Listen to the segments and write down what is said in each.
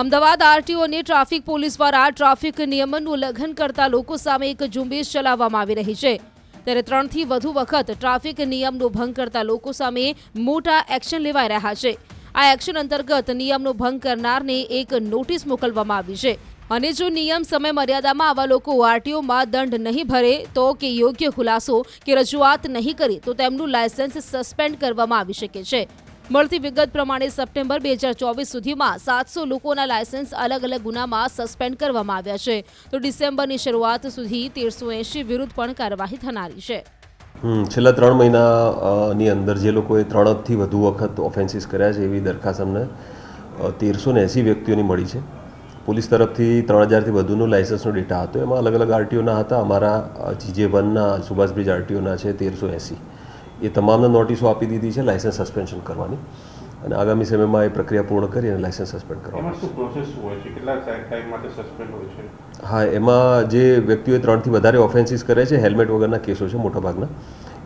અમદાવાદ આરટીઓને traffic police દ્વારા traffic નિયમનનું ઉલ્લંઘન કરતા લોકો સામે એક ઝુંબેશ ચલાવવામાં આવી રહી છે. ત્યારે ત્રણથી વધુ વખત ટ્રાફિક નિયમનો ભંગ કરતા લોકો સામે મોટા એક્શન લેવાઈ રહ્યા છે. આ એક્શન અંતર્ગત નિયમનો ભંગ કરનારને એક નોટિસ મોકલવામાં આવી છે. અને જો નિયમ સમય મર્યાદામાં આવા લોકો આરટીઓમાં દંડ નહીં ભરે, તો કે યોગ્ય ખુલાસો કે રજૂઆત નહીં કરે, તો તેમનું લાયસન્સ સસ્પેન્ડ કરવામાં આવી શકે છે. મળતી વિગત પ્રમાણે સપ્ટેમ્બર બે હજાર ચોવીસ સુધીમાં સાતસો લોકોના લાયસન્સ અલગ અલગ ગુનામાં સસ્પેન્ડ કરવામાં આવ્યા છે. તો ડિસેમ્બરની શરૂઆત સુધી તેરસો એંશી વિરુદ્ધ પણ કાર્યવાહી થનારી છે. છેલ્લા ત્રણ મહિનાની અંદર જે લોકોએ ત્રણથી વધુ વખત ઓફેન્સીસ કર્યા છે એવી દરખાસ્ત અમને તેરસો ને એંસી વ્યક્તિઓની મળી છે. પોલીસ તરફથી ત્રણ હજારથી વધુનો લાઇસન્સનો ડેટા હતો. એમાં અલગ અલગ આરટીઓના હતા. અમારા જીજે વનના સુભાષબ્રિજ આરટીઓના છે તેરસો એંસી એ તમામને નોટિસો આપી દીધી છે લાઇસન્સ સસ્પેન્શન કરવાની. અને આગામી સમયમાં એ પ્રક્રિયા પૂર્ણ કરી અને લાઇસન્સ સસ્પેન્ડ કરવાની. હા એમાં જે વ્યક્તિઓએ ત્રણથી વધારે ઓફેન્સીસ કરે છે હેલ્મેટ વગરના કેસો છે મોટાભાગના.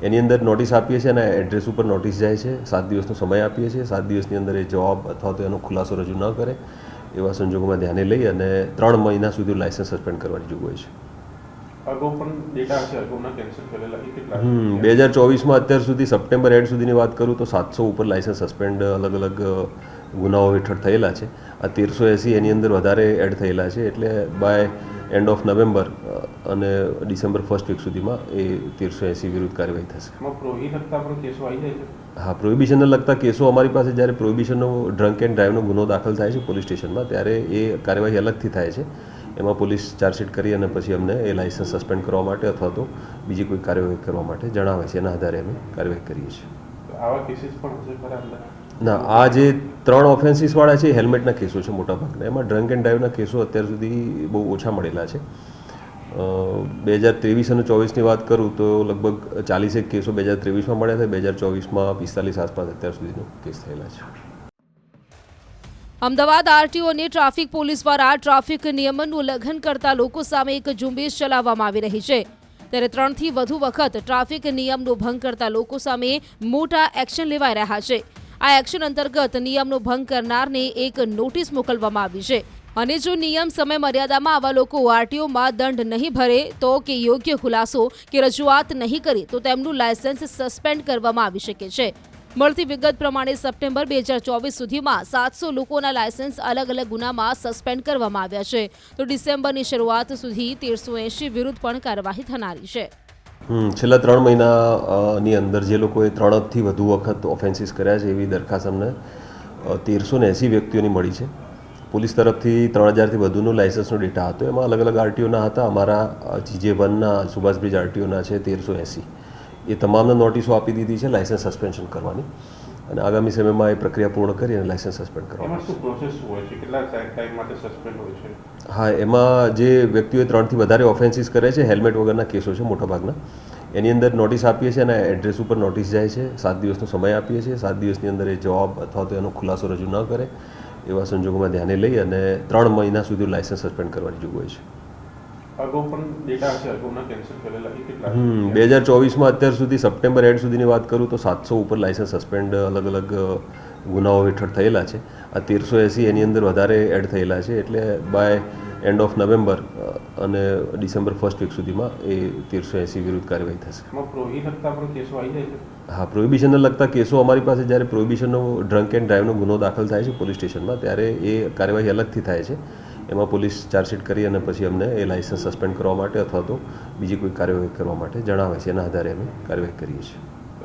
એની અંદર નોટિસ આપીએ છીએ અને એડ્રેસ ઉપર નોટિસ જાય છે. સાત દિવસનો સમય આપીએ છીએ. સાત દિવસની અંદર એ જવાબ અથવા તો એનો ખુલાસો રજૂ ન કરે. એવા સંજોગોમાં ધ્યાને લઈ અને ત્રણ મહિના સુધી લાયસન્સ સસ્પેન્ડ કરવાની જોગવાઈ છે. બે હજાર ચોવીસમાં અત્યાર સુધી સપ્ટેમ્બર એન્ડ સુધીની વાત કરું તો સાતસો ઉપર લાઇસન્સ સસ્પેન્ડ અલગ અલગ ગુનાઓ હેઠળ થયેલા છે. આ તેરસો એંસી એની અંદર વધારે એડ થયેલા છે એટલે બાય એન્ડ ઓફ નવેમ્બર અને ડિસેમ્બર ફર્સ્ટ વીક સુધીમાં એ તેરસો એંસી વિરુદ્ધ કાર્યવાહી થશે. હા પ્રોહિબિશનને લગતા કેસો અમારી પાસે જ્યારે પ્રોહિબિશનનો ડ્રંક એન્ડ ડ્રાઈવનો ગુનો દાખલ થાય છે પોલીસ સ્ટેશનમાં ત્યારે એ કાર્યવાહી અલગથી થાય છે. એમાં પોલીસ ચાર્જશીટ કરી અને પછી અમને એ લાઇસન્સ સસ્પેન્ડ કરવા માટે અથવા તો બીજી કોઈ કાર્યવાહી કરવા માટે જણાવે છે. એના આધારે અમે કાર્યવાહી કરીએ છીએ. આવા કેસીસ પણ હશે ખરા ના આ જે ત્રણ ઓફેન્સીસવાળા છે હેલ્મેટના કેસો છે મોટાભાગના. એમાં ડ્રંક એન્ડ ડ્રાઈવના કેસો અત્યાર સુધી બહુ ઓછા મળેલા છે. બે હજાર ત્રેવીસ અને ચોવીસની વાત કરું તો લગભગ ચાલીસેક કેસો બે હજાર ત્રેવીસમાં મળ્યા છે. બે હજાર ચોવીસમાં પિસ્તાલીસ આસપાસ અત્યાર સુધીનો કેસ થયેલા છે. અમદાવાદ આરટીઓને ટ્રાફિક પોલીસ દ્વારા ટ્રાફિક નિયમનનું ઉલ્લંઘન કરતા લોકો સામે એક ઝુંબેશ ચલાવવામાં આવી રહી છે. ત્યારે ત્રણથી વધુ વખત ટ્રાફિક નિયમનો ભંગ કરતા લોકો સામે મોટા એક્શન લેવાઈ રહ્યા છે. આ એક્શન અંતર્ગત નિયમનો ભંગ કરનારને એક નોટિસ મોકલવામાં આવી છે. અને જો નિયમ સમય મર્યાદામાં આવા લોકો આરટીઓમાં દંડ નહીં ભરે તો કે યોગ્ય ખુલાસો કે રજૂઆત નહીં કરે તો તેમનું લાયસન્સ સસ્પેન્ડ કરવામાં આવી શકે છે. મળતી વિગત પ્રમાણે સપ્ટેમ્બર બે હજાર ચોવીસ સુધીમાં સાતસો લોકોના લાયસન્સ અલગ અલગ ગુનામાં સસ્પેન્ડ કરવામાં આવ્યા છે. તો ડિસેમ્બરની શરૂઆત સુધી તેરસો એંશી વિરુદ્ધ પણ કાર્યવાહી થનારી છે. છેલ્લા ત્રણ મહિનાની અંદર જે લોકોએ ત્રણથી વધુ વખત ઓફેન્સીસ કર્યા છે એવી દરખાસ્ત અમને તેરસો ને એંસી વ્યક્તિઓની મળી છે. પોલીસ તરફથી ત્રણ હજારથી વધુનો લાઇસન્સનો ડેટા હતો. એમાં અલગ અલગ આરટીઓના હતા. અમારા જીજે વનના સુભાષબ્રિજ આરટીઓના છે તેરસો એંસી એ તમામને નોટિસો આપી દીધી છે લાઇસન્સ સસ્પેન્શન કરવાની. અને આગામી સમયમાં એ પ્રક્રિયા પૂર્ણ કરી અને લાઇસન્સ સસ્પેન્ડ કરવા કરવાની હા એમાં જે વ્યક્તિઓએ ત્રણથી વધારે ઓફેન્સીસ કરે છે હેલ્મેટ વગરના કેસો છે મોટાભાગના. એની અંદર નોટિસ આપીએ છીએ અને એડ્રેસ ઉપર નોટિસ જાય છે. સાત દિવસનો સમય આપીએ છીએ. સાત દિવસની અંદર એ જવાબ અથવા તો એનો ખુલાસો રજૂ ન કરે. એવા સંજોગોમાં ધ્યાને લઈ અને ત્રણ મહિના સુધી લાઇસન્સ સસ્પેન્ડ કરવાની જોગવાઈ છે. બે હજાર ચોવીસમાં અત્યાર સુધી સપ્ટેમ્બર એન્ડ સુધીની વાત કરું તો સાતસો ઉપર લાઇસન્સ સસ્પેન્ડ અલગ અલગ ગુનાઓ હેઠળ થયેલા છે. આ તેરસો એંસી એની અંદર વધારે એડ થયેલા છે એટલે બાય એન્ડ ઓફ નવેમ્બર અને ડિસેમ્બર ફર્સ્ટ વીક સુધીમાં એ તેરસો એંસી વિરુદ્ધ કાર્યવાહી થશે. હા પ્રોહિબિશનને લગતા કેસો અમારી પાસે જ્યારે પ્રોહિબિશનનો ડ્રંક એન્ડ ડ્રાઈવનો ગુનો દાખલ થાય છે પોલીસ સ્ટેશનમાં ત્યારે એ કાર્યવાહી અલગથી થાય છે. એમાં પોલીસ ચાર્જશીટ કરી અને પછી અમને એ લાઇસન્સ સસ્પેન્ડ કરવા માટે અથવા તો બીજી કોઈ કાર્યવાહી કરવા માટે જણાવે છે. એના આધારે અમે કાર્યવાહી કરીએ છીએ.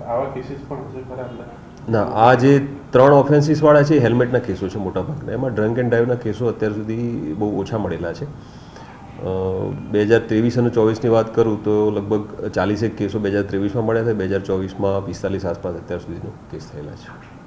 આવા કેસીસ પણ હશે ના આ જે ત્રણ ઓફેન્સીસવાળા છે હેલ્મેટના કેસો છે મોટાભાગના. એમાં ડ્રંક એન્ડ ડ્રાઈવના કેસો અત્યાર સુધી બહુ ઓછા મળેલા છે. બે હજાર ત્રેવીસ અને ચોવીસની વાત કરું તો લગભગ ચાલીસેક કેસો બે હજાર ત્રેવીસમાં મળ્યા છે. બે હજાર ચોવીસમાં પિસ્તાલીસ આસપાસ અત્યાર સુધીનો કેસ થયેલા છે.